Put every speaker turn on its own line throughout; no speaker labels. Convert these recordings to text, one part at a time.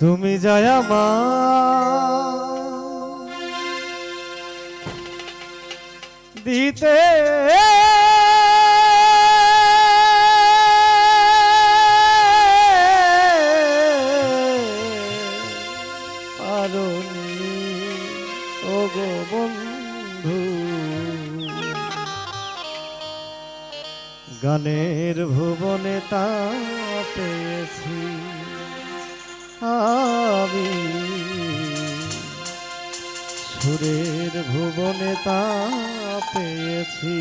তুমি যায় মা দিতে। গানের ভুবনে তা পেয়েছি। আমি সুরের ভুবনে তা পেয়েছি।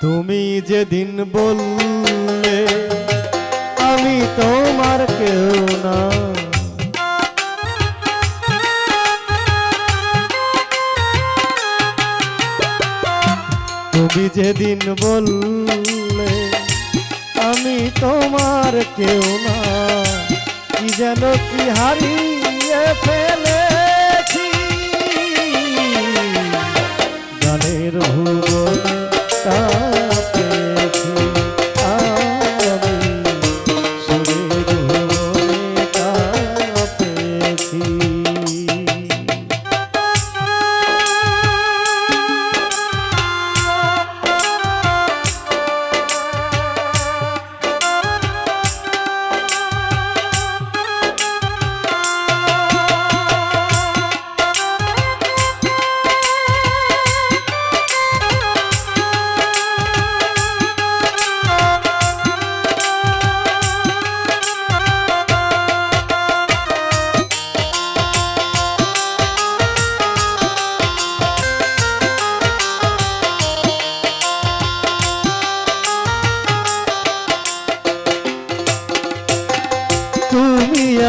তুমি যেদিন বললে, আমি তোমার কেউ না। তুমি যেদিন বললে আমি তোমার কেউ না। কি যেন কি হারিয়ে ফেলেছি। গানের ভুবনে তা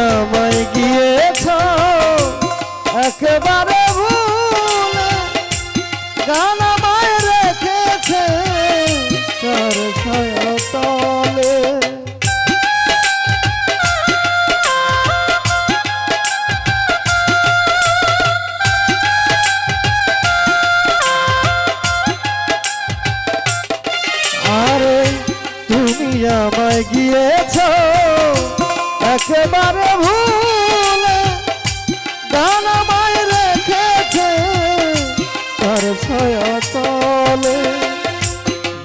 আমায় গিয়েছ একেবারে একেবারে ভুলে। গান রেখেছে তার ছায়া তলে।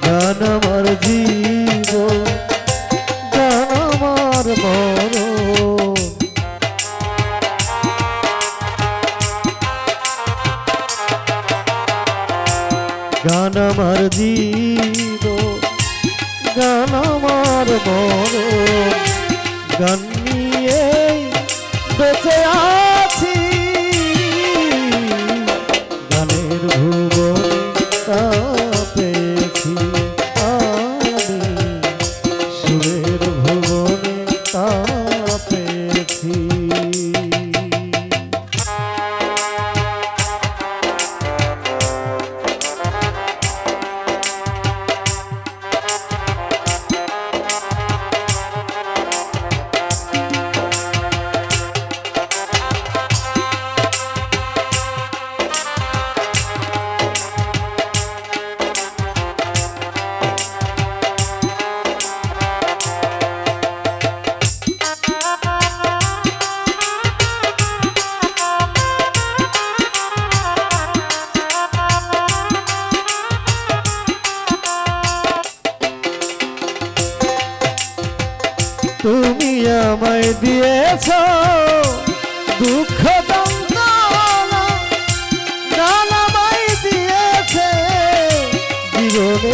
গান আমার জীব গান আমার গান আমার জীব বেঁচে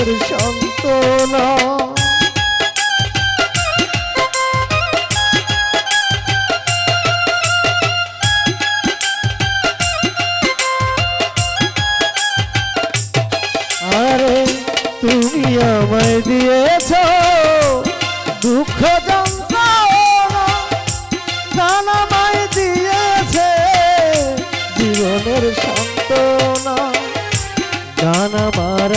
জীবনের সন্তনা আরে তুমি আমায় দিয়েছ দুঃখ গান দিয়েছে জীবনের সান্ত্বনা গান আমার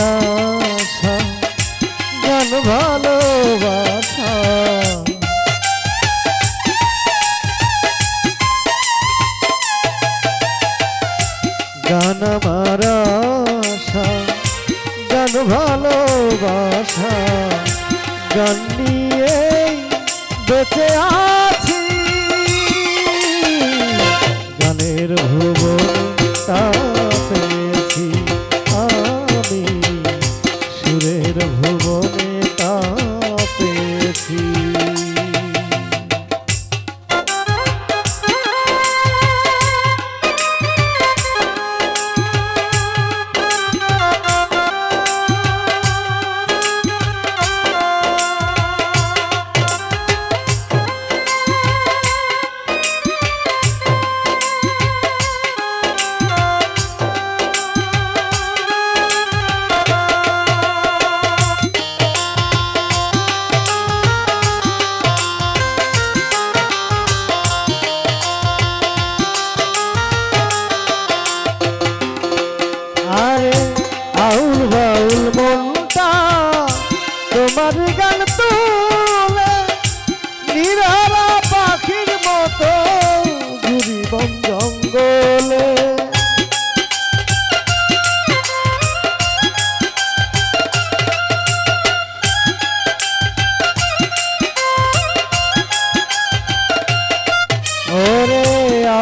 ভালোবাসা গান নিয়ে বেঁচে আ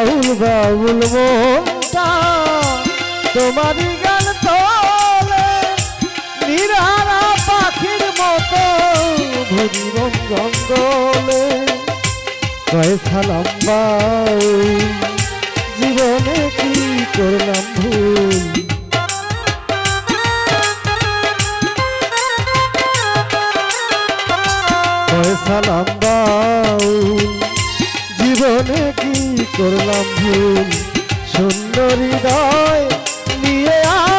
আউল বাউল মনটা। তোমারই গান তোলে নিরারা পাখির মতো ঘুরিবন জঙ্গলে। কয় সালাম বাউল জীবনে কি করলাম ভুল? কয় সালাম বাউল জীবনে কি করলাম ভুল? সুন্দরী হৃদয় নিয়ে আছি